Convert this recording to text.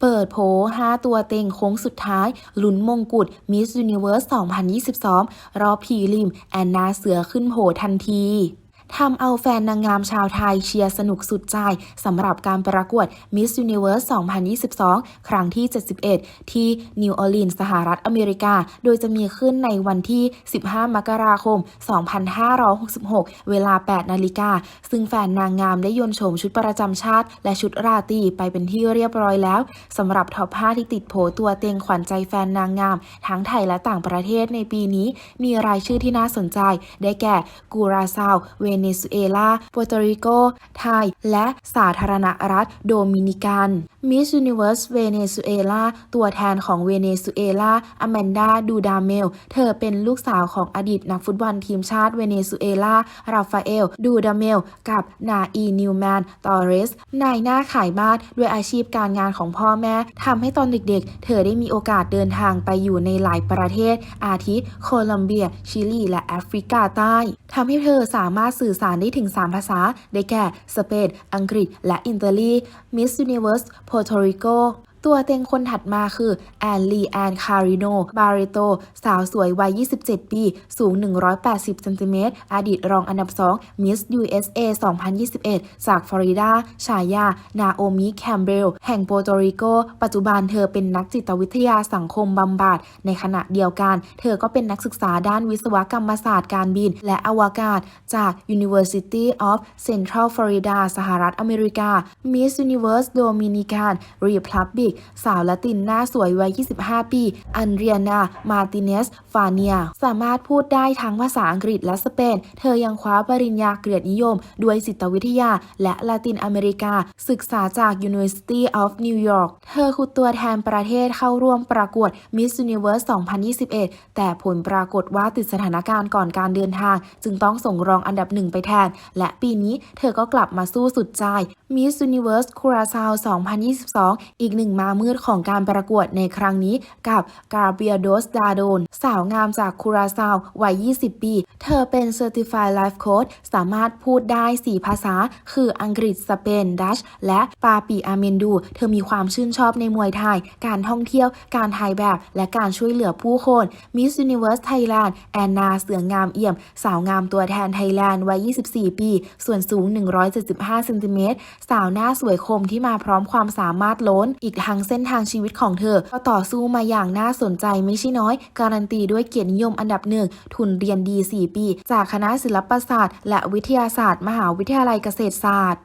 เปิดโผ5ตัวเต็งโค้งสุดท้าย ลุ้นมงกุฎ Miss Universe 2022 รอบพรีริม แอนนาเสือขึ้นโผทันที ทำเอาแฟนนางงามชาวไทยเชียร์สนุกสุดใจสำหรับการประกวด Miss Universe 2022 ครั้งที่ 71 ที่นิวออร์ลีนส์สหรัฐอเมริกา โดยจะมีขึ้นในวันที่ 15 มกราคม 2566 เวลา 8 นาฬิกา ซึ่งแฟนนางงามได้โยนโฉมชุดประจำชาติ และชุดราตรีไปเป็นที่เรียบร้อยแล้วสำหรับท็อป 5 ที่ติดโผตัวเต็งขวัญใจแฟนนางงาม ทั้งไทยและต่างประเทศในปีนี้ มีรายชื่อที่น่าสนใจ ได้แก่กูราซาวเวนเนซุเอลาปัวโตริโก ไทย และสาธารณรัฐโดมินิกัน Miss Universe เวเนซุเอลาตัวแทนของเวเนซุเอลาอแมนดาดูดาเมล เธอเป็นลูกสาวของอดีตนักฟุตบอลทีมชาติเวเนซุเอลาราฟาเอล ดูดาเมล กับนาอีนิวแมน ตอเรส นายหน้าขายบ้านด้วยอาชีพการงานของพ่อแม่ทำให้ตอนเด็กๆ เธอได้มีโอกาสเดินทางไปอยู่ในหลายประเทศ อาทิโคลัมเบีย ชิลี และแอฟริกาใต้ทำให้เธอสามารถสื่อสารได้ถึง 3 ภาษา ได้แก่สเปน อังกฤษ และอิตาลี Miss โปโตริโก ตัวเต็งคนถัดมาคือ แอนลีแอนคาริโน บาริโต สาวสวยวัย 27 ปี สูง 180 เซนติเมตร อดีตรองอันดับ 2 Miss USA 2021 จากฟลอริดา ฉายา นาโอมิ แคมเบล แห่งโปโตริโก ปัจจุบันเธอเป็นนักจิตวิทยาสังคมบำบัด ในขณะเดียวกัน เธอก็เป็นนักศึกษาด้านวิศวกรรมศาสตร์การบิน และอวกาศ จาก University of Central Florida สหรัฐอเมริกา Miss Universe Dominican Republic สาวละตินหน้าสวยวัย 25 ปี อันเรียนา มาติเนส ฟาเนีย สามารถพูดได้ทั้งภาษาอังกฤษและสเปน เธอยังคว้าปริญญาเกียรตินิยม ด้วยจิตวิทยา และละตินอเมริกา ศึกษาจาก University of New York เธอคือตัวแทนประเทศเข้าร่วมประกวด Miss Universe 2021 แต่ผลปรากฏว่าติดสถานการณ์ก่อนการเดินทาง จึงต้องส่งรองอันดับหนึ่งไปแทน และปีนี้เธอก็กลับมาสู้สุดใจ Miss Universe Curaçao 2022 อีกหนึ่งมามืดของการประกวดในครั้งนี้กับกาเบียโดสดาโดน สาวงามจากคูราซาววัย 20 ปี เธอเป็น Certified Life Coach สามารถพูดได้ 4 ภาษา คืออังกฤษ สเปน ดัช และปาปีอาเมนดู เธอมีความชื่นชอบในมวยไทย การท่องเที่ยว การถ่ายแบบ และการช่วยเหลือผู้คน Miss Universe Thailand แอนนาเสืองามเอี่ยม สาวงามตัวแทนไทยแลนด์วัย 24 ปี ส่วนสูง 175เซนติเมตรสาวหน้าสวยคมที่มาพร้อมความสามารถล้น อีกทั้งเส้นทางชีวิตของเธอ ก็ต่อสู้มาอย่างน่าสนใจไม่ใช่น้อย การันตีด้วยเกียรตินิยมอันดับหนึ่ง ทุนเรียนดี 4 ปี จากคณะศิลปศาสตร์ และวิทยาศาสตร์ มหาวิทยาลัยเกษตรศาสตร์